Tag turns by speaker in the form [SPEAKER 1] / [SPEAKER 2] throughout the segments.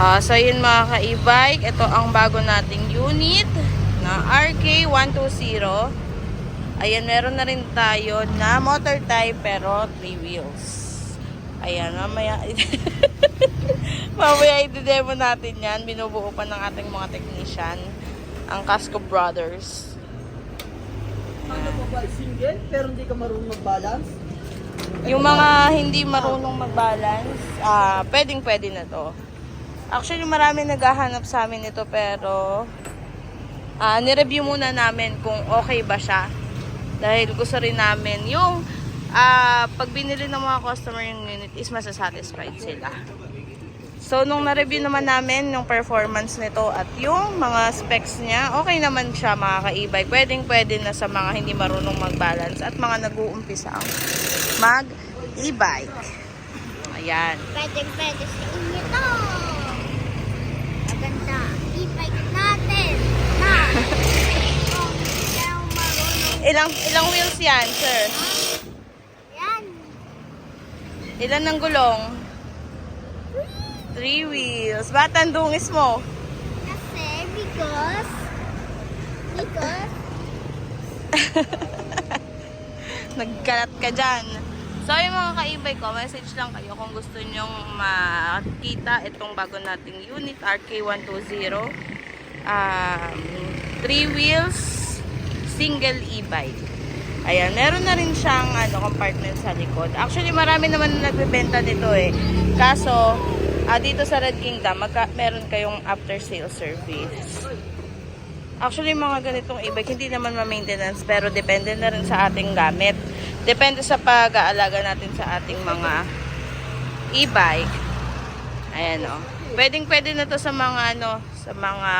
[SPEAKER 1] Ah, so yun mga ka-e-bike, ito ang bago nating unit na RK120. Ayan, meron na rin tayo na motor type pero 3 wheels. Ayan, mamaya mamaya i-demo natin yan. Binubuo pa ng ating mga technician, ang Casco Brothers.
[SPEAKER 2] Ano pa ba, single, pero hindi ka marunong mag-balance?
[SPEAKER 1] Yung mga hindi marunong mag-balance, ah, pwedeng pwede na to. Actually, marami naghahanap sa amin ito pero ah, nireview muna namin kung okay ba siya. Dahil gusto rin namin yung ah, pag binili ng mga customer yung unit is masasatisfied sila. So, nung na-review naman namin yung performance nito at yung mga specs niya, okay naman siya mga ka-e-bike. Pwedeng pwede na sa mga hindi marunong mag-balance at mga nag-uumpisa mag-e-bike. Ayan.
[SPEAKER 3] Pwede pwede sa inyo to. Maganda. I-bike natin. Na. Kung hindi ka marunong.
[SPEAKER 1] Ilang, ilang wheels yan, sir?
[SPEAKER 3] Yan.
[SPEAKER 1] Ilan ng gulong? Three wheels. Ba't ang dungis mo?
[SPEAKER 3] Kasi because because
[SPEAKER 1] Nagkalat ka dyan. So, yung mga kaibay ko, message lang kayo kung gusto nyong makita itong bago nating unit, RK120. Um, three wheels, single e-bike. Ayan, meron na rin siyang ano, compartment sa likod. Actually, marami naman na nagbebenta nito eh. Kaso, ah, dito sa Red Kingdom, magka, meron kayong after sale service. Actually, mga ganitong e-bike, hindi naman ma-maintenance, pero depende na rin sa ating gamit. Depende sa pag-aalaga natin sa ating mga e-bike. Ayan o. Pwedeng pwede na to sa mga ano, sa mga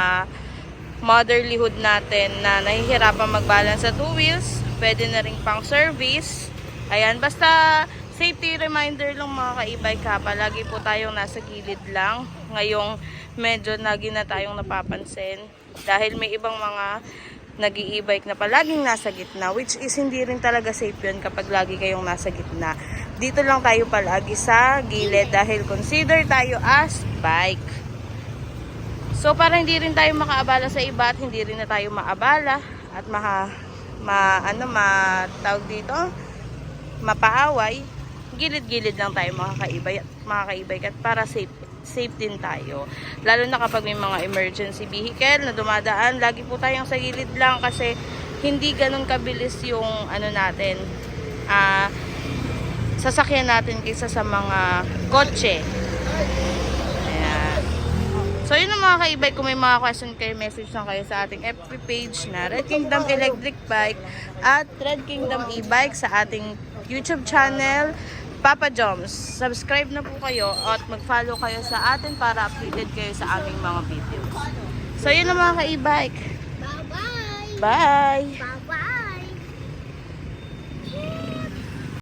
[SPEAKER 1] motherlyhood natin na nahihirapan mag-balance sa two wheels. Pwede na rin pang service. Ayan, basta safety reminder lang mga ka-e-bike ha. Palagi po tayong nasa gilid lang. Ngayong medyo lagi na tayong napapansin. Dahil may ibang mga nag e-bike na palaging nasa gitna which is hindi rin talaga safe yun kapag lagi kayong nasa gitna. Dito lang tayo palagi sa gilid dahil consider tayo as bike. So para hindi rin tayo makaabala sa iba at hindi rin na tayo maabala at maka, ma, ano, ma, tawag dito, mapaaway, gilid-gilid lang tayo mga kaibay, mga kaibay at para safe safe din tayo. Lalo na kapag may mga emergency vehicle na dumadaan, lagi po tayong sa gilid lang kasi hindi ganun kabilis yung ano natin, ah, sasakyan natin kaysa sa mga kotse. So, yun ang mga kaibay. Kung may mga question kayo, message lang kayo sa ating FB page na Red Kingdom Electric Bike at Red Kingdom E-Bike sa ating YouTube channel, Papa Joms. Subscribe na po kayo at mag-follow kayo sa atin para updated kayo sa aming mga videos. So, yun ang mga ka-e-bike.
[SPEAKER 3] bye-bye.
[SPEAKER 1] Bye!
[SPEAKER 3] Bye-bye.